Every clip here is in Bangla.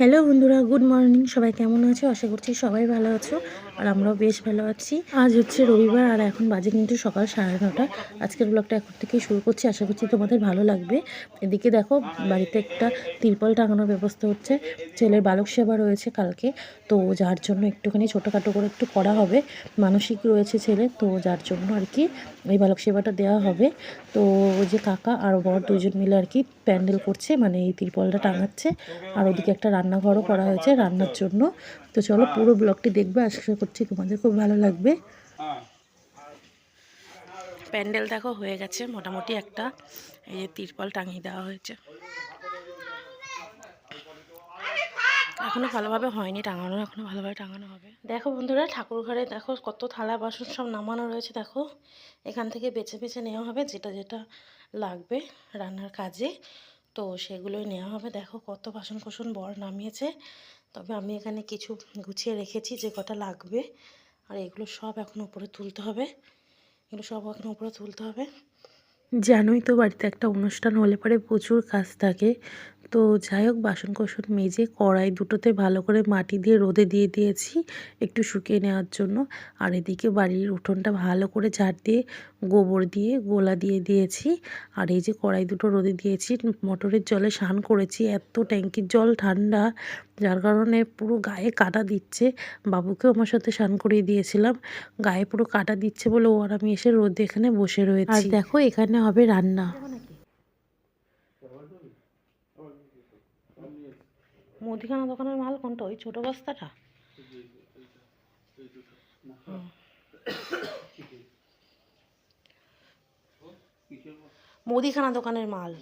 হ্যালো বন্ধুরা, গুড মর্নিং। সবাই কেমন আছো? আশা করছি সবাই ভালো আছো, আর আমরাও বেশ ভালো আছি। আজ হচ্ছে রবিবার, আর এখন বাজে কিন্তু সকাল সাড়ে নটা। আজকের ব্লগটা এখন থেকে শুরু করছি, আশা করছি তোমাদের ভালো লাগবে। এদিকে দেখো, বাড়িতে একটা তিরপল টাঙানোর ব্যবস্থা হচ্ছে। ছেলের বালক সেবা রয়েছে কালকে, তো যার জন্য একটুখানি ছোটোখাটো করে একটু করা হবে। মানসিক রয়েছে ছেলে, তো যার জন্য আর কি এই বালক সেবাটা দেওয়া হবে। তো ওই যে কাকা আর বর দুজন মিলে আর কি প্যান্ডেল করছে মানে এই তিরপলটা টাঙাচ্ছে। আর ওদিকে একটা রান্নাঘরও করা হয়েছে রান্নার জন্য। তো চলো পুরো ব্লগটি দেখবে, আশা করছি তোমাদের খুব ভালো লাগবে। প্যান্ডেল দেখো, হয়ে গেছে মোটামুটি একটা। এই যে তিরপল টাঙিয়ে দেওয়া হয়েছে। এখনও ভালোভাবে হয়নি টাঙানো, এখনও ভালোভাবে টাঙানো হবে। দেখো বন্ধুরা, ঠাকুর ঘরে দেখো কত থালা বাসন সব নামানো রয়েছে, দেখো। এখান থেকে বেছে বেছে নেওয়া হবে, যেটা যেটা লাগবে রান্নার কাজে। তো সেগুলোই নেওয়া হবে। দেখো কত বাসন কোসন বর নামিয়েছে। তবে আমি এখানে কিছু গুছিয়ে রেখেছি যে কটা লাগবে। আর এগুলো সব এখন উপরে তুলতে হবে। এগুলো সব এখন উপরে তুলতে হবে। জানোই তো বাড়িতে একটা অনুষ্ঠান হলে পরে প্রচুর কাজ থাকে। তো যাই হোক বাসন কোসন মেজে কড়াই দুটোতে ভালো করে মাটি দিয়ে রোদে দিয়ে দিয়েছি একটু শুকিয়ে নেওয়ার জন্য। আর এদিকে বাড়ির উঠোনটা ভালো করে ঝাড় দিয়ে গোবর দিয়ে গোলা দিয়ে দিয়েছি। আর এই যে কড়াই দুটো রোদে দিয়েছি, মোটরের জলে স্নান করেছি, এত ট্যাঙ্কির জল ঠান্ডা, যার কারণে পুরো গায়ে কাটা দিচ্ছে। বাবুকেও আমার সাথে স্নান করিয়ে দিয়েছিলাম, গায়ে পুরো কাটা দিচ্ছে বলে ও আর আমি এসে রোদে এখানে বসে রয়েছি। আর দেখো এখানে হবে রান্না। মুদিখানা দোকানের মাল কোনটা? ওই ছোট বস্তাটা। মুদিখানা দোকানের মাল।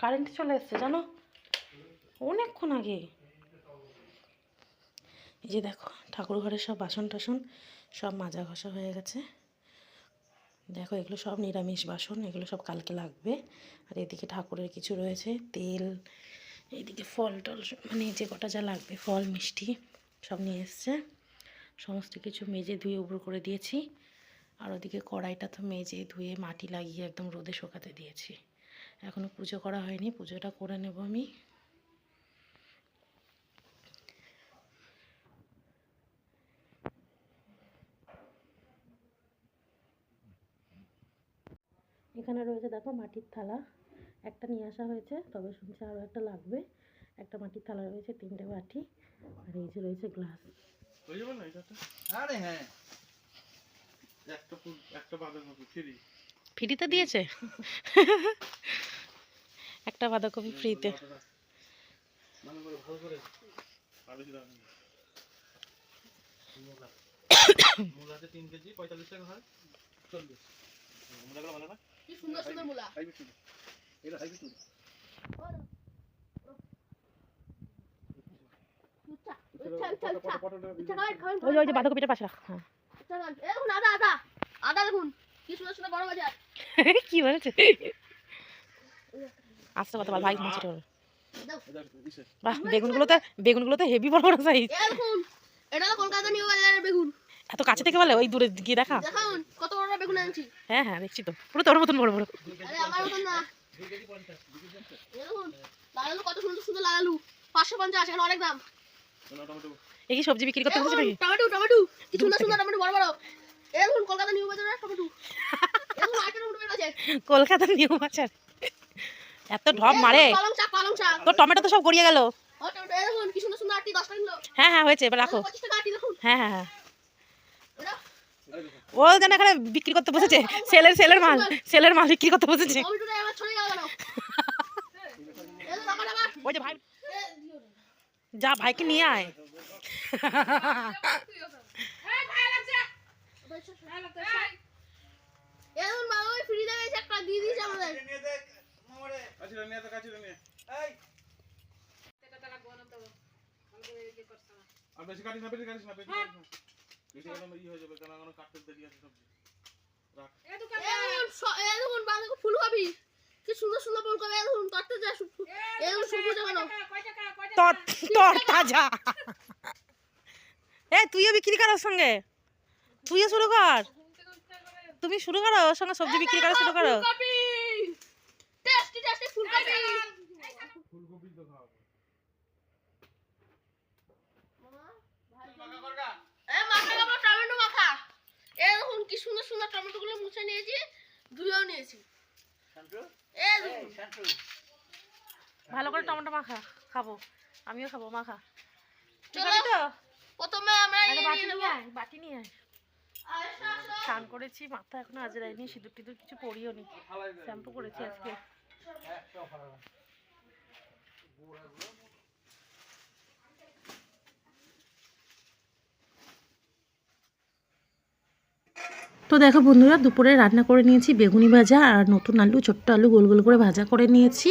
কারেন্ট চলে এসছে, জানো? অনেকক্ষণ আগে। এই যে দেখো ঠাকুর ঘরের সব বাসন টাসন সব মাজা ঘষা হয়ে গেছে। দেখো এগুলো সব নিরামিষ বাসন, এগুলো সব কালকে লাগবে। আর এদিকে ঠাকুরের কিছু রয়েছে, তেল, এদিকে ফল টল মানে যে কটা যা লাগবে, ফল, মিষ্টি সব নিয়ে এসছে। সমস্ত কিছু মেজে ধুয়ে উপর করে দিয়েছি। আর ওদিকে কড়াইটা তো মেজে ধুয়ে মাটি লাগিয়ে একদম রোদে শোকাতে দিয়েছি। এখনও পুজো করা হয়নি, পুজোটা করে নেব আমি। এখানে রয়েছে দেখো মাটির থালা। একটা নিয়ে আসা হয়েছে তবে শুনছি আরও একটা লাগবে। একটা মাটির থালা রয়েছে তিনটে বাটি। আর এই যে রয়েছে গ্লাস। হয়ে যাবে না এটা আরে হ্যাঁ একটা একটা বাঁধাকপি ফ্রি। ফ্রিতে দিয়েছে? একটা বাঁধাকপি ফ্রিতে। মূলা আছে তিন কেজি পঁয়তাল্লিশ টাকা হয়। চল্লিশ। মূলাগুলো ভালো না? কি সুন্দর মূলা। এটা হাইব্রিড হ্যাঁ। কি বলেছে? আসতে কথা বল ভাই মাছের হবে দাও। এটা বাহ বেগুনগুলো তো হেভি বড় বড় সাইজ এই দেখুন এটা কলকাতা নিউ বাজারের বেগুন। এত কাছে থেকে বলে ওই দূরে গিয়ে দেখা। দেখান কত আনছি হ্যাঁ হ্যাঁ দেখছি তো পুরো তোর মতন বড় বড়। আরে আমার মতন না। লাগালু কত সুন্দর সুন্দর লাগালু পাঁচশো পঞ্চাশ এখানে অনেক দাম। এই কি সবজি বিক্রি করতে দেখুন, নাকি? Tomato tomato. কি সুন্দর সুন্দর টমেটো বড় বড়। Kolkata new tomato. আছে কলকাতার নিউ বাজার। এত ঢপ মারে। পালং শাক পালং শাক। তোর টমেটো তো সব গড়িয়ে গেল। হ্যাঁ হ্যাঁ হয়েছে এবার রাখো। হ্যাঁ হ্যাঁ হ্যাঁ। ও যেন এখানে বিক্রি করতে বসেছে। সেলের সেলের মাল সেলের মাল বিক্রি করতে বসেছে। যে ভাইকে নিয়ে আয়। আর বেশি কাটিস না বেশি কাটিস না বেশি কাটিস না ই হয়ে যাবে এখনও কাটতে দেরি আছে সবজি? রাখ। কি সুন্দর সুন্দর তরতে যা সবুজ কেন তোর তোর তাজা। এ তুইও বিক্রি কর ওর সঙ্গে। তুইও শুরু কর। তুমি শুরু করো ওর সঙ্গে সবজি বিক্রি করা শুরু করো। রেডি ফুলকপি তো খাওয়াবো এই মাখা খাব টমেটো মাখা এই দেখুন কি সুন্দর সুন্দর টমেটো গুলো মুছে নিয়েছি ধুয়েও নিয়েছি। ভালো করে টমেটো মাখা খাব। আমিও খাব মাখা। প্রথমে আমরা বাটি নিয়ে আয়। স্নান করেছি মাথা এখনও আজরাইনি সিঁদুর টিঁদুর কিছু পরিও নি। শ্যাম্পু করেছি আজকে। তো দেখো বন্ধুরা, দুপুরে রান্না করে নিয়েছি বেগুনি ভাজা আর নতুন আলু, ছোট্ট আলু গোল গোল করে ভাজা করে নিয়েছি।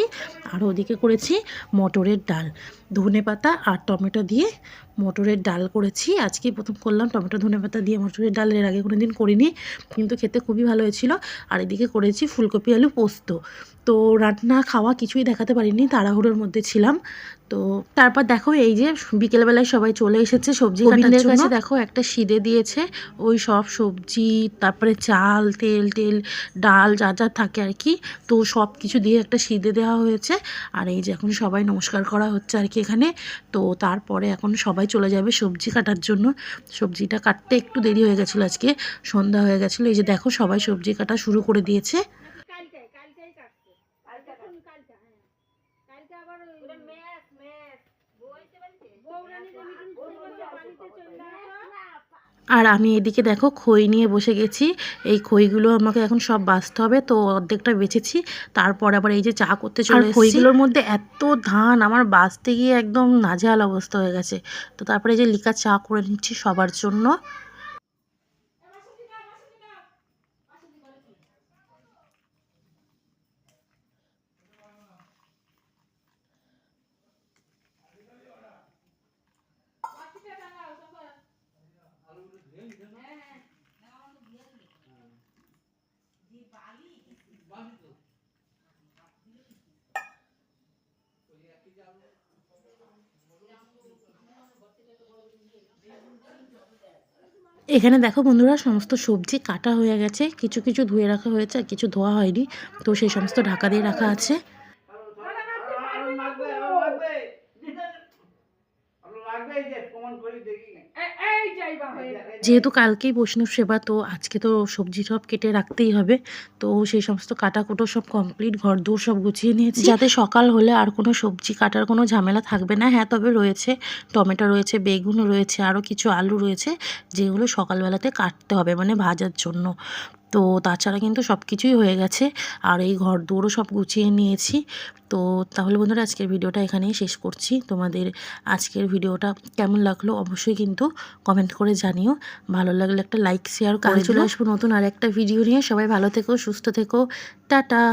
আর ওদিকে করেছি মটরের ডাল। ধনে পাতা আর টমেটো দিয়ে মটরের ডাল করেছি। আজকে প্রথম করলাম টমেটো ধনে পাতা দিয়ে মটরের ডাল। এর আগে কোনো দিন করিনি কিন্তু খেতে খুবই ভালো হয়েছিল। আর এদিকে করেছি ফুলকপি আলু পোস্ত। তো রান্না খাওয়া কিছুই দেখাতে পারিনি তাড়াহুড়োর মধ্যে ছিলাম। তো তারপর দেখো এই যে বিকেলবেলায় সবাই চলে এসেছে সবজি কাটার কাছে দেখো একটা সিদে দিয়েছে। ওই সব সবজি তারপরে চাল তেল টেল ডাল যা যা থাকে আর কি। তো সব কিছু দিয়ে একটা সিদে দেওয়া হয়েছে। আর এই যে এখন সবাই নমস্কার করা হচ্ছে আর কি। এখানে। তো তারপরে এখন সবাই চলে যাবে সবজি কাটার জন্য। সবজিটা কাটতে একটু দেরি হয়ে গেছিল আজকে। সন্ধ্যা হয়ে গেছিল। এই যে দেখো সবাই সবজি কাটা শুরু করে দিয়েছে কালকে কালকেই কাটছে কালকে কালকে হ্যাঁ কালকে আবার ওই ম্যাচ ম্যাচ বৌরানীদের মিটিং করে বলছে বাড়িতে চলে আসো আর আমি এদিকে দেখো খই নিয়ে বসে গেছি। এই খইগুলো আমাকে এখন সব বাঁচতে হবে তো অর্ধেকটা বেঁচেছি। তারপর আবার এই যে চা করতে চলে খইগুলোর মধ্যে এত ধান আমার বাঁচতে গিয়ে একদম নাজেহাল অবস্থা হয়ে গেছে। তো তারপরে এই যে লিকা চা করে নিচ্ছি সবার জন্য। এখানে দেখো বন্ধুরা, সমস্ত সবজি কাটা হয়ে গেছে, কিছু কিছু ধুয়ে রাখা হয়েছে আর কিছু ধোয়া হয়নি। তো সেই সমস্ত ঢাকা দিয়ে রাখা আছে এই যাইবা হয়ে যেহেতু কালকেই বৈষ্ণব সেবা, তো আজকে তো সবজি সব কেটে রাখতেই হবে। তো সেই সমস্ত কাটাকুটো সব কমপ্লিট ঘর দৌড় সব গুছিয়ে নিয়েছি। যাতে সকাল হলে আর কোনো সবজি কাটার কোনো ঝামেলা থাকবে না। হ্যাঁ তবে রয়েছে টমেটো রয়েছে, বেগুন রয়েছে আরও কিছু আলু রয়েছে, যেগুলো সকালবেলাতে কাটতে হবে মানে ভাজার জন্য। তো তাছাড়া কিন্তু সব কিছুই হয়ে গেছে। আর এই ঘর দৌড়ও সব গুছিয়ে নিয়েছি। তো তাহলে বন্ধুরা আজকের ভিডিওটা এখানেই শেষ করছি। তোমাদের আজকের ভিডিওটা কেমন লাগল অবশ্যই কিন্তু কমেন্ট করে জানিও। ভালো লাগলে একটা লাইক শেয়ার করে চলে আসব নতুন আর একটা ভিডিও নিয়ে। সবাই ভালো থেকো সুস্থ থেকো। টাটা!